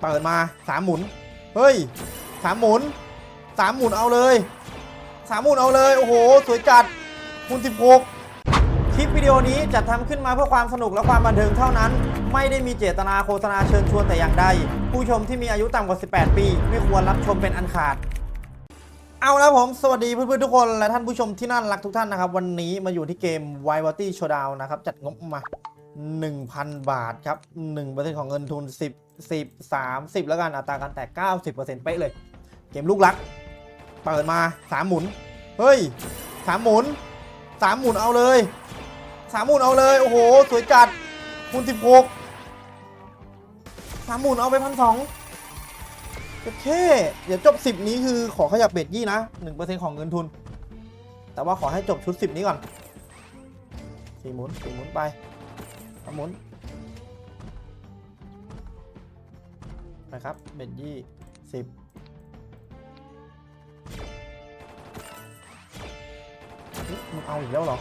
เปิดมาสามหมุน เฮ้ยสามหมุนสามหมุนเอาเลยสามหมุนเอาเลย โอ้โห สวยจัดคูณ16 คลิปวิดีโอนี้จัดทำขึ้นมาเพื่อความสนุกและความบันเทิงเท่านั้น ไม่ได้มีเจตนาโฆษณาเชิญชวนแต่อย่างใด ผู้ชมที่มีอายุต่ำกว่า 18 ปี ไม่ควรรับชมเป็นอันขาด เอาและผมสวัสดีเพื่อนๆทุกคนและท่านผู้ชมที่น่ารักทุกท่านนะครับ วันนี้มาอยู่ที่เกม w i v a t y Showdown นะครับ จัดงบมา 1,000 บาทครับ1%ของเงินทุน 10 10 30 แล้วกันอัตราการแตก 90%เป๊ะเลย เกมลูกรัก เปิดมา 3 หมุน เฮ้ย 3 หมุน 3 หมุนเอาเลย 3 หมุนเอาเลย โอ้โห สวยจัดคูณ16 3 หมุนเอาไปพันสองโอเคเดี๋ยวจบ 10 นี้คือขอขยับเบ็ดยี่นะ 1%ของเงินทุน แต่ว่าขอให้จบชุด 10 นี้ก่อน4หมุน4หมุนไป สามหมุนไปครับเบ็ดยี่สิบมึงเอาอีกแล้วเหรอ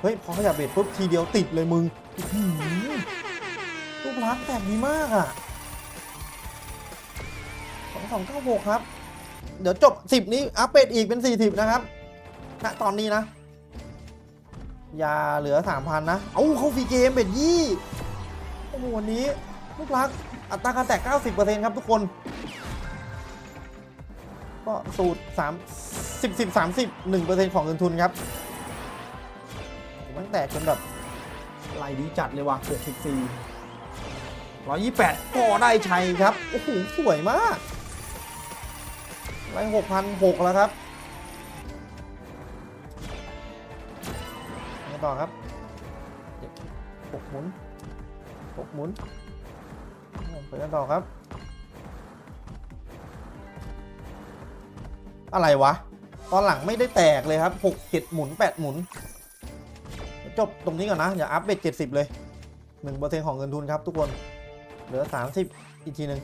เฮ้ย พอขยับเบ็ดปุ๊บทีเดียวติดเลยมึงอื้อหือลูกรักแบบนี้มากอะสองสองเก้าหกครับ เดี๋ยวจบสิบนี้อัพเบ็ดอีกเป็นสี่สิบนะครับณตอนนี้นะ ยาเหลือสามพันนะ เอาเข้าฟรีเกมเบ็ดยี่โอ้โหวันนี้ลูกรัก อัตราการแตก 90%ครับทุกคน ก็สูตร 3 10 10 30 1%ของเงินทุนครับมันแตกจนแบบไหลดีจัดเลยว่ะ64 128ก็ได้ชัยครับ โอ้โห สวยมากไล่6,006แล้วครับ ต่อครับหกหมุนหกหมุนไปกันต่อครับ อะไรวะ ตอนหลังไม่ได้แตกเลยครับหกเจ็ดหมุนแปดหมุน จบตรงนี้ก่อนนะ อย่าอัพเบ็ดเจ็ดสิบเลยหนึ่งเปอร์เซ็นของเงินทุนครับทุกคน เหลือสามสิบอีกทีหนึ่ง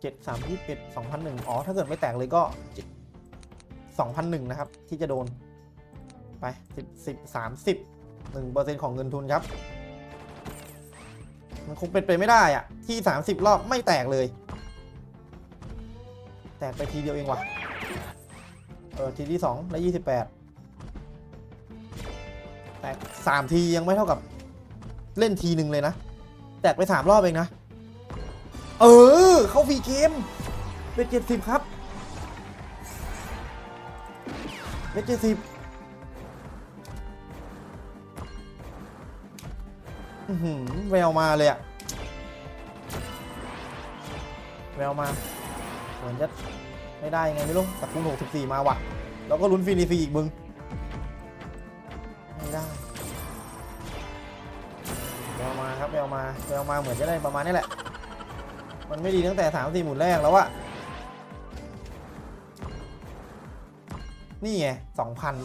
เจ็ดสามยี่สิบสองพันหนึ่งอ๋อ ถ้าเกิดไม่แตกเลยก็สองพันหนึ่งนะครับ ที่จะโดน ไปสิบสิบสามสิบหนึ่งเปอร์เซ็นของเงินทุนครับ มันคงเป็นไปไม่ได้อะที่30รอบไม่แตกเลย แตกไปทีเดียวเองว่ะ เออทีที่2และ28แตก3ทียังไม่เท่ากับเล่นทีหนึ่งเลยนะ แตกไป3รอบเองนะ เออ เข้าฟรีเกมเป็น70ครับเป็น70 แววมาเลยอะแววมาเหมือนจะไม่ได้ยังไงไม่รู้แต่คูณ64 มาว่ะ แล้วก็ลุ้นฟินิฟีอีกมึง ไม่ได้แววมาครับแววมาแววมาเหมือนจะได้ประมาณนี้แหละ มันไม่ดีตั้งแต่3 4หมุนแรกแล้วอะนี่ไง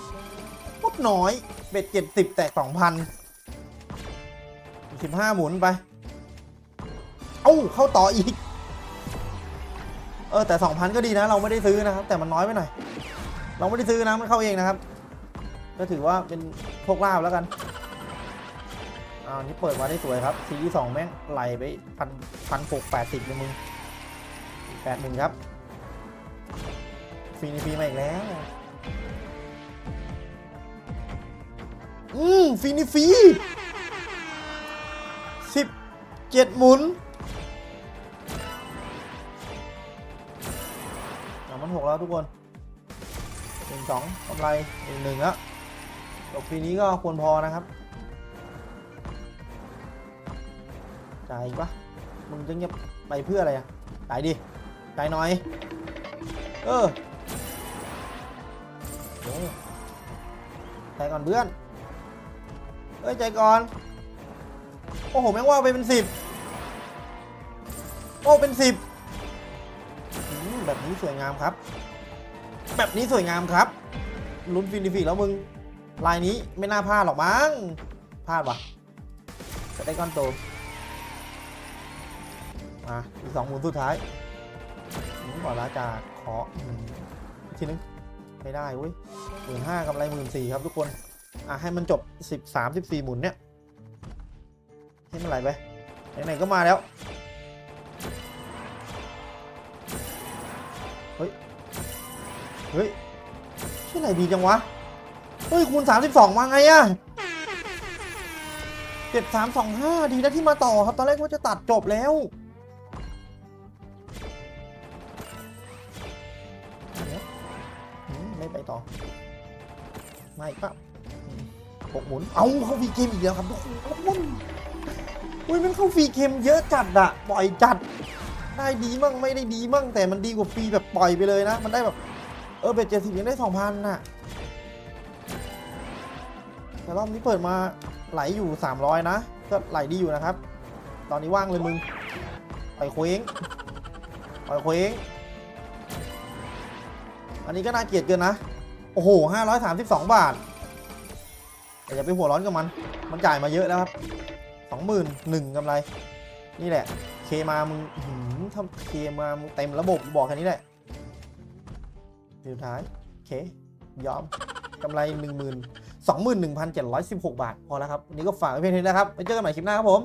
2,000พดน้อย เบ็ด70แตก2,000 สิบห้าหมุนไป เอ้า เข้าต่ออีก เออแต่สองพันก็ดีนะ เราไม่ได้ซื้อนะครับ แต่มันน้อยไปหน่อย เราไม่ได้ซื้อนะ มันเข้าเองนะครับ ก็ถือว่าเป็นโชคลาภแล้วกันอ่าวนี่เปิดมาได้สวยครับทีที่สองแม่งไหลไปพันพันหกแปดสิบเลยมึงแปดหนึ่งครับฟรีในฟรีมาอีกแล้ว อืมฟรีในฟรี เจ็ดหมุนสามพันหกแล้วทุกคนหนึ่งสองกำไรหนึ่งหนึ่งแล้วจบปีนี้ก็ควรพอนะครับจ่ายอีกปะมึงจะเงียบไปเพื่ออะไรอะจ่ายดิจ่ายหน่อย เออโอ้ใจก่อนเพื่อนเอ้ยใจก่อน โอ้โห แม่งว่าไปเป็นสิบ โอ้เป็นสิบแบบนี้สวยงามครับ แบบนี้สวยงามครับ ลุ้นฟินิฟิแล้วมึง ลายนี้ไม่น่าพลาดหรอกมั้ง พลาดวะจะได้ก้อนโตมาอีกสองหมุนสุดท้ายหมุนก่อนละจากขอทีนึงไม่ได้เว้ยหมื่นห้ากำไรหมื่นสี่ครับทุกคน อะให้มันจบสิบสามสิบสี่หมุนเนี่ยให้มันไหลไปไหนๆก็มาแล้ว ฮ้ย เฮ้ยชื่ออะไรดีจังวะ เฮ้ย คูณ 32 มาไงอะเจ็ดสามสองห้าดีนะที่มาต่อครับ ตอนแรกว่าจะตัดจบแล้วไม่ไปต่อ ไม่ปะหกหมุน เอาเข้าฟรีเกมอีกแล้วครับทุกคนอุ้ยมันเข้าฟรีเกมเยอะจัดอะปล่อยจัด ได้ดีมั่งไม่ได้ดีมั่งแต่มันดีกว่าฟรีแบบปล่อยไปเลยนะ มันได้แบบเออเบ็ดเจ็ดสิบยังได้สองพันน่ะแต่รอบนี้เปิดมาไหลอยู่300นะก็ไหลดีอยู่นะครับ ตอนนี้ว่างเลยมึงปล่อยเคว้งปล่อยเคว้งอันนี้ก็น่าเกลียดเกินนะ โอ้โห532บสองบาทแต่อย่าไปหัวร้อนกับมัน มันจ่ายมาเยอะแล้วครับ21,000กำไร นี่แหละ เคมามึง หืมถ้าเคมามึงเต็มระบบบอกแค่นี้แหละสุดท้าย โอเค ยอมกำไร1 0 0 0 21,716 บาท พอแล้วครับ วันนี้ก็ฝากไว้เพียงเท่านี้นะครับ ไปเจอกันใหม่คลิปหน้าครับผม